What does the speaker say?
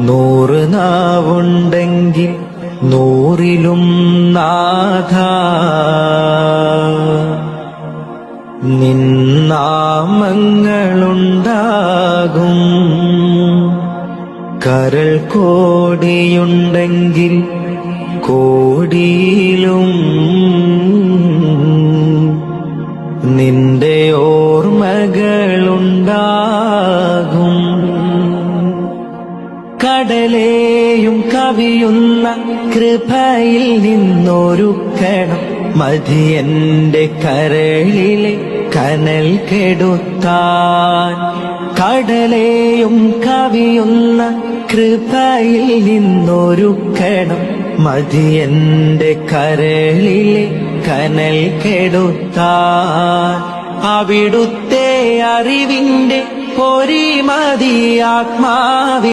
നൂറ് നാവുണ്ടെങ്കിൽ നൂറിലും നാഥ. നിന്നാമങ്ങളുണ്ടാകും കരൾ കോടിയുണ്ടെങ്കിൽ കോടിയിലും. നിന്റെ ഓർമ്മകളുണ്ടാകും. കടലേയും കവിയുന്ന കൃപയിൽ നിന്നൊരുക്കണം. മതിയന്റെ കരളിലെ കനൽ കെടുത്താൻ. കടലേയും കവിയുന്ന കൃപയിൽ നിന്നൊരുക്കണം. മതിയന്റെ കരളിലെ കനൽ കെടുത്താൻ. അവിടുത്തെ അറിവിന്റെ പൊരിമതി ആത്മാവി